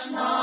ота страшна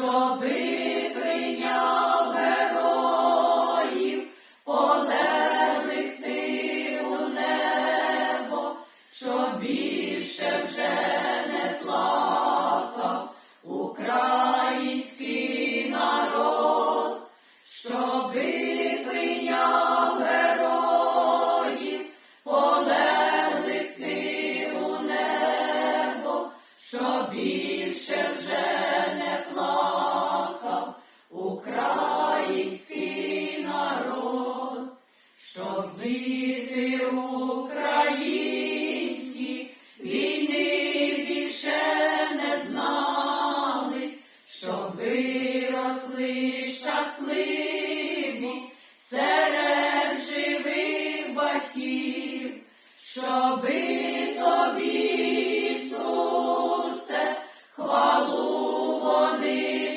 Щоби прийняв Holy